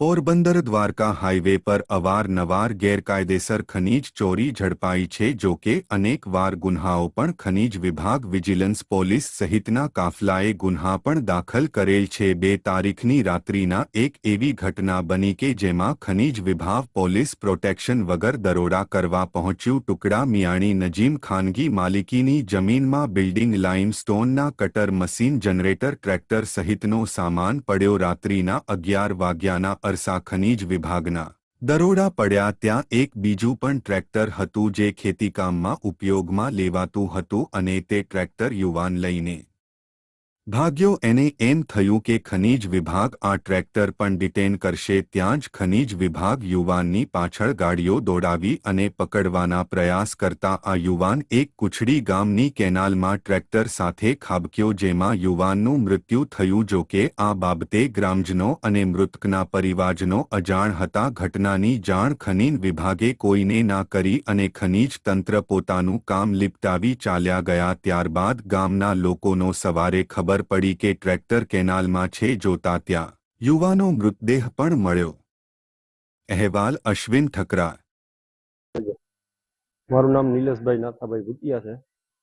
Porbandar Dwarka highway પર અવારનવાર ગેરકાયદેસર ખનીજ ચોરી ઝડપાઈ છે જો કે અનેક વાર ગુન્હાઓ પણ ખનીજ વિભાગ વિજિલન્સ પોલીસ સહિતના કાફલાએ ગુન્હા પણ દાખલ કરેલ છે બે તારીખની રાત્રિના એક એવી ઘટના બની કે જેમાં ખનીજ વિભાગ પોલીસ પ્રોટેક્શન વગર દરોડા કરવા પહોંચ્યું ટુકડા મિયાણી નજીમ ખાનગી માલિકીની જમીનમાં building લાઇમસ્ટોનના cutter machine generator tractor સહિતનો સામાન પડ્યો રાત્રિના અગિયાર વાગ્યાના અરસા ખનીજ વિભાગના દરોડા પડ્યા ત્યાં એક બીજું પણ ટ્રેક્ટર હતું જે ખેતીકામમાં ઉપયોગમાં લેવાતું હતું અને તે ટ્રેક્ટર યુવાન લઈને ભાગ્યો એને એમ થયું કે ખનીજ વિભાગ આ ટ્રેક્ટર પણ ડિટેન કરશે ત્યાં જ ખનીજ વિભાગ યુવાનની પાછળ ગાડીઓ દોડાવી અને પકડવાના પ્રયાસ કરતા આ યુવાન એક કુછડી ગામની કેનાલમાં ટ્રેક્ટર સાથે ખાબક્યો જેમાં યુવાનનું મૃત્યુ થયું જો કે આ બાબતે ગ્રામજનો અને મૃતકના પરિવારજનો અજાણ હતા. ઘટનાની જાણ ખનીન વિભાગે કોઈને ના કરી અને ખનીજ તંત્ર પોતાનું કામ લીપટાવી ચાલ્યા ગયા ત્યારબાદ ગામના લોકોનો સવારે ખબર ખબર પડી કે ટ્રેક્ટર કેનાલમાં છે જોતા ત્યાં યુવાનો મૃતદેહ પણ મળ્યો. અહેવાલ અશ્વિન ઠકરા મારું નામ નિલેશભાઈ નાથાભાઈ ભૂતિયા છે.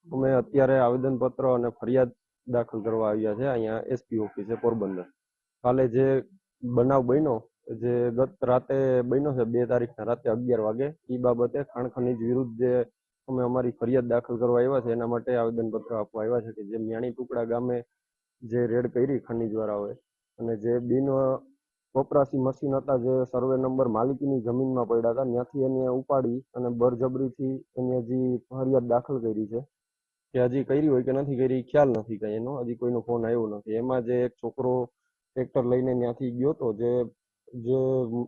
અમે અત્યારે આવેદનપત્ર અને ફરિયાદ દાખલ કરવા આવ્યા છે અહીંયા એસપી ઓફિસે પોરબંદર. કાલે જે બનાવ બન્યો, જે ગત રાતે બન્યો છે, બે તારીખના રાતે અગિયાર વાગે એ બાબતે ખાણ ખનીજ વિરુદ્ધ જે અમે અમારી ફરિયાદ દાખલ કરવા આવ્યા છે, એના માટે આવેદનપત્ર આપવા આવ્યા છે કે જે મ્યાણી ટુકડા ગામે જે રેડ કરી ખનીજવાળાઓએ અને જે બિન વપરાશી મશીન હતા જે સર્વે નંબર માલિકીની જમીનમાં પડ્યા હતા, ત્યાંથી એને ઉપાડી અને બરજબરીથી એની હજી ફરિયાદ દાખલ કરી છે. કે હજી કરી હોય કે નથી કરી, ખ્યાલ નથી કઈ એનો. હજી કોઈનો ફોન આવ્યો નથી. એમાં જે એક છોકરો ટ્રેક્ટર લઈને ત્યાંથી ગયો હતો, જે જે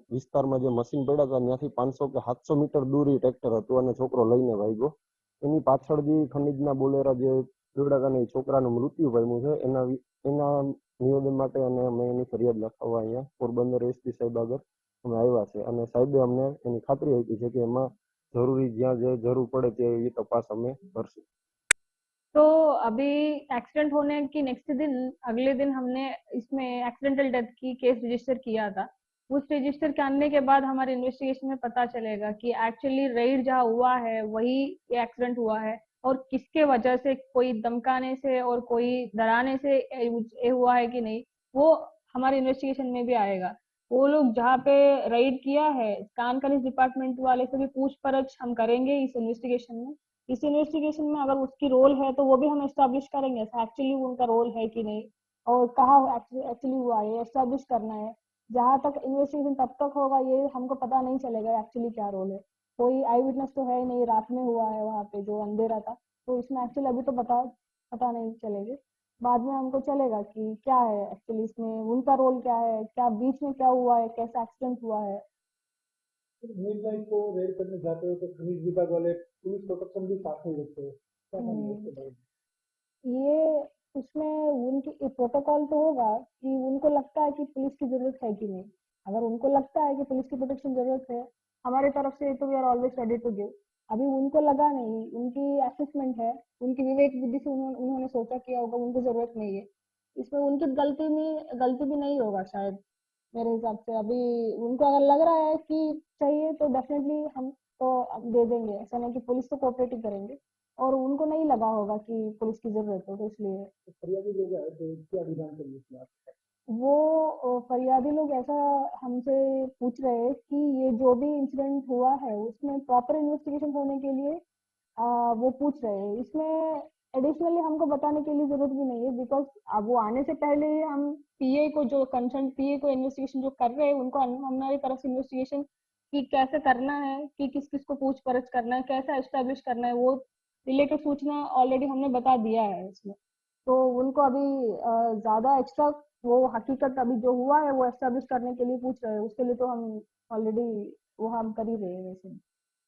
વિસ્તારમાં જે મશીન પડ્યા હતા, ત્યાંથી પાંચસો કે સાતસો મીટર દૂર ટ્રેક્ટર હતું અને છોકરો લઈને ભાગ્યો. એની પાછળ જે ખનીજના બોલેરા જે દોડાકાને છોકરાનું મૃત્યુ પામ્યું છે એના એના નિવેદન માટે અને અમે એની ફરિયાદ લખાવવા અહીંયા પોરબંદર એસપી સાહેબ આગળ અમે આવ્યા છે અને સાહેબે અમને એની ખાતરી આપી છે કે એમાં જરૂરી જ્યાં જે જરૂર પડે તે એવી તપાસ અમે કરશું तो अभी एक्सीडेंट होने की नेक्स्ट दिन अगले दिन हमने इसमें एक्सीडेंटल डेथ की केस रजिस्टर किया था उस रजिस्टर करने के बाद हमारे इन्वेस्टिगेशन में पता चलेगा कि एक्चुअली रेड जहाँ हुआ है वही एक्सीडेंट हुआ है और किसके वजह से, कोई धमकाने से और कोई डराने से ये हुआ है कि नहीं, वो हमारे इन्वेस्टिगेशन में भी आएगा। वो लोग जहाँ पे रेड किया है, कान खनिज डिपार्टमेंट वाले से भी पूछ परछ हम करेंगे इस इन्वेस्टिगेशन में। इस इन्वेस्टिगेशन में अगर उसकी रोल है तो वो भी हम एस्टेब्लिश करेंगे एक्चुअली उनका रोल है कि नहीं और कहा एक्चुअली हुआ है एस्टेब्लिश करना है। जहाँ तक इन्वेस्टिगेशन तब तक होगा, ये हमको पता नहीं चलेगा एक्चुअली क्या रोल है। कोई आई विटनेस तो है नहीं रात में हुआ है वहाँ पे जो अंधेरा था तो इसमें एक्चुअली अभी तो पता पता नहीं चलेगी। बाद में हमको चलेगा कि क्या है एक्चुअली इसमें उनका रोल क्या है क्या बीच में क्या हुआ है कैसा एक्सीडेंट हुआ है। को रेड करने जाते हो तो खनिज विभाग वाले पुलिस प्रोटेक्शन भी साथ में रखते हैं। ये उसमें उनकी प्रोटोकॉल तो होगा कि उनको लगता है कि पुलिस की ज़रूरत है कि नहीं। अगर उनको लगता है कि पुलिस की प्रोटेक्शन ज़रूरत है हमारी तरफ़ से तो we are always ready to give अभी उनको लगा नहीं, उनकी असेसमेंट है, उनकी विवेक बुद्धि से उन्होंने उन्होंने सोचा किया होगा, उनको ज़रूरत नहीं है। इसमें उनकी गलती में गलती भी नहीं होगा शायद, मेरे हिसाब से। अभी उनको अगर लग रहा है कि चाहिए तो डेफिनेटली हम तो दे देंगे। ऐसा नहीं कि पुलिस तो कोऑपरेट ही करेंगे। और उनको नहीं लगा होगा कि पुलिस की ज़रूरत हो तो इसलिए वो फरियादी लोग ऐसा हमसे पूछ रहे हैं कि ये जो भी इंसिडेंट हुआ है उसमें प्रॉपर इन्वेस्टिगेशन होने के लिए आ, वो पूछ रहे हैं। इसमें एडिशनली हमको बताने के लिए ज़रूरत भी नहीं है बिकॉज़ वो आने से पहले हम पीए को जो कंसर्न पीए को इन्वेस्टिगेशन जो कर रहे हैं उनको हमारी तरफ़ से इन्वेस्टिगेशन कि कैसे करना है कि किस किस को पूछ परछ करना है कैसा एस्टेब्लिश करना है वो रिलेटेड सूचना ऑलरेडी हमने बता दिया है इसमें। तो उनको अभी ज़्यादा एक्स्ट्रा वो हकीकत अभी जो हुआ है, वो एस्टेब्लिश करने के लिए पूछ रहे हैं। उसके लिए तो हम ऑलरेडी वो हम कर ही रहे हैं वैसे।